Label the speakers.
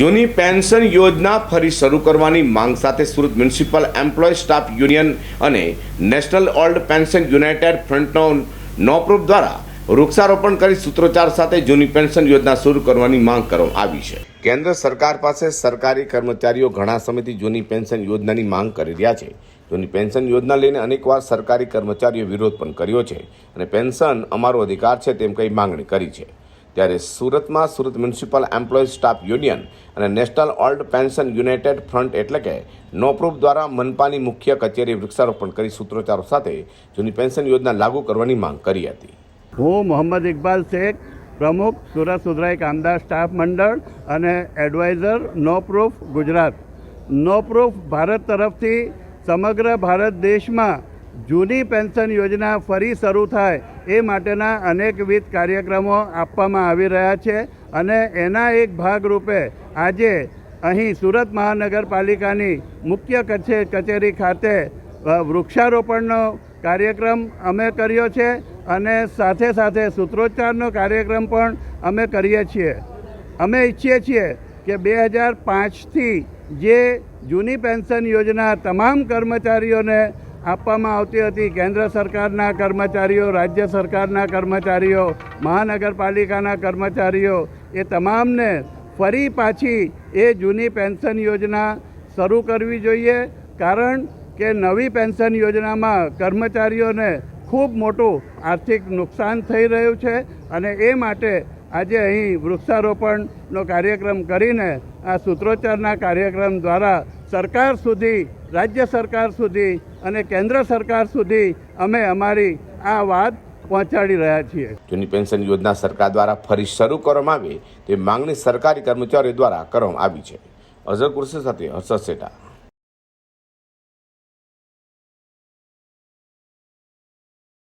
Speaker 1: જૂની પેન્શન યોજના ફરી શરૂ કરવાની માંગ સાથે Surat municipal employ staff union અને નેશનલ ઓલ્ડ પેન્શન યુનાઇટેડ ફ્રન્ટનો નોપ્રૂફ દ્વારા વૃક્ષારોપણ કરી સૂત્રોચ્ચાર સાથે જૂની પેન્શન યોજના શરૂ કરવાની માંગ કરવામાં આવી છે. કેન્દ્ર સરકાર પાસે સરકારી કર્મચારીઓ ઘણા સમયથી જૂની પેન્શન યોજનાની માંગ કરી રહ્યા છે. જૂની પેન્શન યોજના લઈને અનેકવાર સરકારી કર્મચારીઓ વિરોધ પણ કર્યો છે અને પેન્શન અમારો અધિકાર છે તેમ કંઈ માંગણી કરી છે. ત્યારે સુરતમાં Surat municipal employ staff union અને national old pension united front એટલે કે નોપ્રૂફ દ્વારા મનપાની મુખ્ય કચેરી વૃક્ષારોપણ કરી સૂત્રોચ્ચારો સાથે જૂની પેન્શન યોજના લાગુ કરવાની માંગ કરી હતી.
Speaker 2: હું મોહમ્મદ ઇકબાલ શેખ, પ્રમુખ સુરત સુધરાઈ કામદાર સ્ટાફ મંડળ અને adviser NOPRUF Gujarat. NOPRUF Bharat તરફથી સમગ્ર ભારત દેશમાં જૂની પેન્શન યોજના ફરી શરૂ થાય એ માટેના અનેકવિધ કાર્યક્રમો આપવામાં આવી રહ્યા છે અને એના એક ભાગરૂપે આજે અહીં સુરત મહાનગરપાલિકાની મુખ્ય કચ્છે કચેરી ખાતે વૃક્ષારોપણનો કાર્યક્રમ અમે કર્યો છે અને સાથે સાથે સૂત્રોચ્ચારનો કાર્યક્રમ પણ અમે કરીએ છીએ. અમે ઈચ્છીએ છીએ કે બે હજાર પાંચથી જે જૂની પેન્શન યોજના તમામ કર્મચારીઓને આપવામાં આવતી હતી. કેન્દ્ર સરકારના કર્મચારીઓ, રાજ્ય સરકારના કર્મચારીઓ, મહાનગરપાલિકાના કર્મચારીઓ, એ તમામને ફરી પાછી એ જૂની પેન્શન યોજના શરૂ કરવી જોઈએ. કારણ કે નવી પેન્શન યોજનામાં કર્મચારીઓને ખૂબ મોટું આર્થિક નુકસાન થઈ રહ્યું છે અને એ માટે આજે અહીં વૃક્ષારોપણનો કાર્યક્રમ કરીને આ સૂત્રોચ્ચારના કાર્યક્રમ દ્વારા સરકાર સુધી રાજ્ય સરકાર સુધી અને કેન્દ્ર સરકાર સુધી અમે અમારી આ વાત પહોંચાડી રહ્યા છીએ.
Speaker 1: જૂની પેન્શન યોજના સરકાર દ્વારા ફરી શરૂ કરવામાં આવે તે માંગણી સરકારી કર્મચારીઓ દ્વારા કરવામાં આવી છે. અઝર કુરશી સાથે હર્ષદ શેઠા.